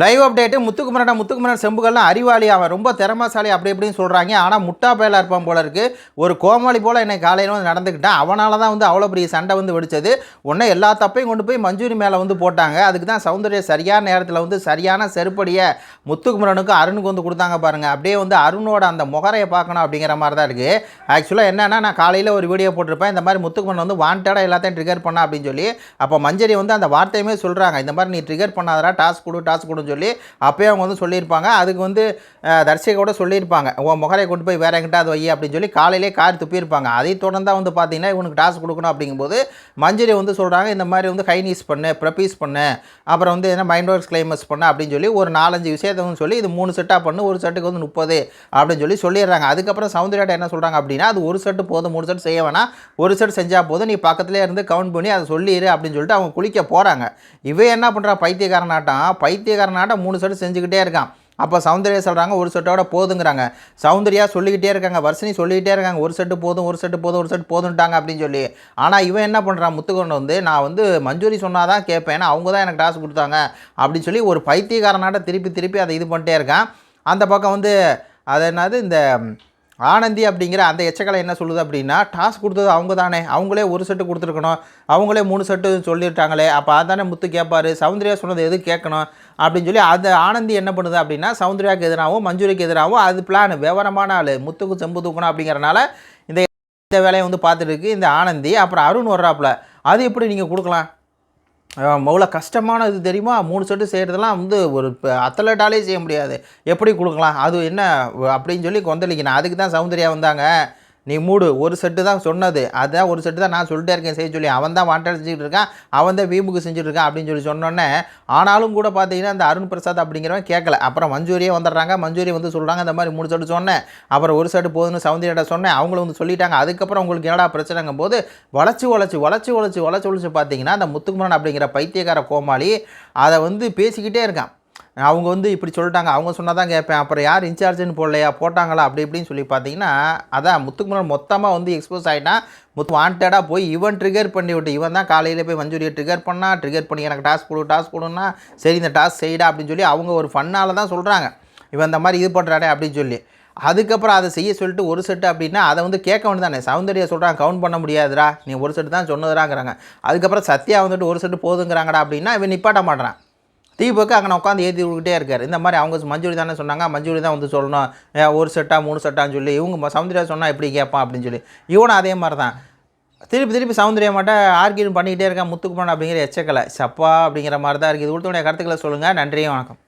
Live update முத்துக்குமரனா முத்துக்குமரன் செம்புகள்லாம் அறிவாளி அவன் ரொம்ப திறமசாலி அப்படி இப்படின்னு சொல்கிறாங்க ஆனால் முட்டா பயலாக இருப்பான் போல இருக்கு. ஒரு கோமாளி போல் என்னை காலையில் வந்து நடந்துக்கிட்டான். அவனால தான் வந்து அவ்வளோ பெரிய சண்டை வந்து வெடிச்சது. உடனே எல்லா தப்பையும் கொண்டு போய் மஞ்சூரி மேலே வந்து போட்டாங்க. அதுக்கு தான் சௌந்தர்யா சரியான நேரத்தில் வந்து சரியான செருப்படியை முத்துக்குமரனுக்கும் அருணுக்கு வந்து கொடுத்தாங்க பாருங்கள் அப்படியே வந்து அருணோட அந்த முகரையை பார்க்கணும் அப்படிங்கிற மாதிரி தான் இருக்குது ஆக்சுவலாக என்னென்னா நான் காலையில் ஒரு வீடியோ போட்டிருப்பேன். இந்த மாதிரி முத்துக்குமரன் வந்து வாண்டடாக எல்லாத்தையும் ட்ரிகர் பண்ணா அப்படின்னு சொல்லி அப்போ மஞ்சரி வந்து அந்த வார்த்தையுமே சொல்கிறாங்க இந்த மாதிரி நீ ட்ரிகர் பண்ணாதடா டாஸ்க் கொடு டாஸ்க் அப்படின்னு சொல்லி அப்போயே அவங்க வந்து சொல்லியிருப்பாங்க. அதுக்கு வந்து அஹ், கூட சொல்லியிருப்பாங்க. உன் முகரை கொண்டு போய் வேற எங்கிட்ட அது வை அப்படின்னு சொல்லி காலையிலே கார் துப்பியிருப்பாங்க. அதை தொடர்ந்தால் வந்து பார்த்தீங்கன்னா இவனுக்கு டாஸ்க் கொடுக்கணும் அப்படிங்கும்போது மஞ்சரி வந்து சொல்கிறாங்க இந்த மாதிரி வந்து கைனீஸ் பண்ணு ப்ரப்பீஸ் பண்ணு அப்புறம் வந்து என்ன மைண்ட் ஒர்க்ஸ் கிளைமஸ் பண்ணு அப்படின்னு சொல்லி ஒரு நாலஞ்சு விஷயத்தை சொல்லி இது மூணு செட்டாக பண்ணு ஒரு செட்டுக்கு வந்து முப்பது அப்படின்னு சொல்லி சொல்லிடுறாங்க. அதுக்கப்புறம் சௌந்தர்யாட்ட என்ன சொல்கிறாங்க அப்படின்னா அது ஒரு செட்டு போதும் மூணு செட் செய்ய வேணாம். ஒரு செட் செஞ்சால் போதும் நீ பக்கத்துலேயே இருந்து கவுண்ட் பண்ணி அதை சொல்லிடு அப்படின்னு சொல்லிட்டு அவங்க குளிக்க போகிறாங்க இவன் என்ன பண்ணுறா பைத்தியக்காரனாட்டம் பைத்தியக்காரனாட்டம் மூணு செட்டு செஞ்சுக்கிட்டே இருக்கான். அப்போ சௌந்தர்யா சொல்கிறாங்க ஒரு செட்டோட போதுங்கிறாங்க. சௌந்தர்யா சொல்லிக்கிட்டே இருக்காங்க வர்ஷினி சொல்லிக்கிட்டே இருக்காங்க ஒரு செட்டு போதும் ஒரு செட்டு போதும் ஒரு செட்டு போதுன்ட்டாங்க அப்படின்னு சொல்லி. ஆனால் இவன் என்ன பண்ணுறான் முத்துக்கொண்டு வந்து நான் வந்து மஞ்சூரி சொன்னால் தான் கேட்பேன் ஏன்னா அவங்க தான் எனக்கு காசு கொடுத்தாங்க அப்படின்னு சொல்லி ஒரு பைத்தியக்காரனாட்ட திருப்பி திருப்பி அதை இது பண்ணிட்டே இருக்கான். அந்த பக்கம் வந்து அது என்னது இந்த ஆனந்தி அப்படிங்கிற அந்த எச்சக்கலை என்ன சொல்லுது அப்படின்னா டாஸ்க் கொடுத்தது அவங்க தானே அவங்களே ஒரு செட்டு கொடுத்துருக்கணும். அவங்களே மூணு செட்டு சொல்லிட்டாங்களே அப்போ அதானே முத்து கேட்பார் சௌந்தர்யா சொன்னது எது கேட்கணும்? அப்படின்னு சொல்லி அது ஆனந்தி என்ன பண்ணுது அப்படின்னா சௌந்தர்யாவுக்கு எதிராகவும் மஞ்சுரிக்கு எதிராகவும் அது பிளான் விவரமான ஆள். முத்துக்கு செம்பு தூக்கணும் அப்படிங்கிறனால இந்த இந்த வேலையை வந்து பார்த்துட்டு இருக்கு இந்த ஆனந்தி. அப்புறம் அருண் வர்றாப்புல. அது எப்படி நீங்கள் கொடுக்கலாம்? எவ்வளோ கஷ்டமானது தெரியுமா? மூணு செட்டு செய்கிறதெல்லாம் வந்து ஒரு அத்தலட்டாலே செய்ய முடியாது. எப்படி கொடுக்கலாம்? அது என்ன? அப்படின்னு சொல்லி கொந்தளிக்கணும். அதுக்கு தான் சௌந்தர்யா வந்தாங்க. நீ மூடு ஒரு செட்டு தான் சொன்னது. அதான் ஒரு செட்டு தான் நான் சொல்லிட்டே இருக்கேன் செய்ய சொல்லி. அவன் தான் வாண்டட் செஞ்சுட்டு இருக்கான் அவன் தான் வீம்புக்கு செஞ்சுட்டு இருக்கான் அப்படின்னு சொல்லி சொன்னோன்னே ஆனாலும் கூட பார்த்தீங்கன்னா அந்த அருண் பிரசாத் அப்படிங்கிறவன் கேட்கல. அப்புறம் மஞ்சூரியே வந்துடுறாங்க மஞ்சூரி வந்து சொல்கிறாங்க இந்த மாதிரி மூணு செட்டு சொன்னேன். அப்புறம் ஒரு செட்டு போதுன்னு சௌந்தர்யாட்ட சொன்னேன். அவங்களும் வந்து சொல்லிட்டாங்க. அதுக்கப்புறம் உங்களுக்கு என்னடா பிரச்சனைங்கும் போது வளச்சி வளைச்சு வளச்சி வளைச்சு வளச்சி வளைச்சு பார்த்தீங்கன்னா அந்த முத்துக்குமரன் அப்படிங்கிற பைத்தியக்கார கோமாளி அதை வந்து பேசிக்கிட்டே இருக்கான். அவங்க வந்து இப்படி சொல்லிட்டாங்க அவங்க சொன்னால் தான் கேட்பேன். அப்புறம் யார் இன்சார்ஜ்னு போடலையா? போட்டாங்களா? அப்படி இப்படின்னு சொல்லி பார்த்தீங்கன்னா அதான் முத்துக்குமரன் மொத்தமாக வந்து எக்ஸ்போஸ் ஆகிட்டான் முத்து வாண்டடாக போய் இவன் ட்ரிகர் பண்ணி விட்டு இவன் தான் காலையில் போய் மஞ்சூரியை ட்ரிகர் பண்ணா ட்ரிகர் பண்ணி எனக்கு டாஸ்க் கொடு டாஸ்க் கொடுன்னா சரி இந்த டாஸ்க் செய்டா அப்படின்னு சொல்லி அவங்க ஒரு ஃபன்னால் தான் சொல்கிறாங்க இவன் இந்த மாதிரி இது பண்ணுறாடே அப்படின்னு சொல்லி. அதுக்கப்புறம் அதை செய்ய சொல்லிட்டு ஒரு செட்டு அப்படின்னா அதை வந்து கேட்க வேண்டியது தானே சௌந்தர்யா சொல்கிறாங்க கவுண்ட் பண்ண முடியாதுடா. நீ ஒரு செட்டு தான் சொன்னதுடாங்கிறாங்க. அதுக்கப்புறம் சத்யா வந்துட்டு ஒரு செட்டு போதுங்கிறாங்கடா அப்படின்னா இவன் நிப்பாட்ட மாட்டேறான். தீபக்கு அங்கே உட்காந்து ஏற்றி விட்டுக்கிட்டே இருக்கார். இந்த மாதிரி அவங்க மஞ்சுரி தானே சொன்னாங்க. மஞ்சூரி தான் வந்து சொல்லணும். ஒரு செட்டா மூணு செட்டான்னு சொல்லி இவங்க ம- சௌந்தர்யா சொன்னால் எப்படி கேட்பான் அப்படின்னு சொல்லி. இவனும் அதே மாதிரி தான் திருப்பி திருப்பி சௌந்தர்யா மட்டும் ஆர்கியூ பண்ணிக்கிட்டே இருக்கான். முத்துக்குமன் அப்படிங்கிற எச்சக்கலை. சப்பா அப்படிங்கிற மாதிரி தான் இருக்குது இது கருத்துக்களை சொல்லுங்கள் நன்றியும் வணக்கம்.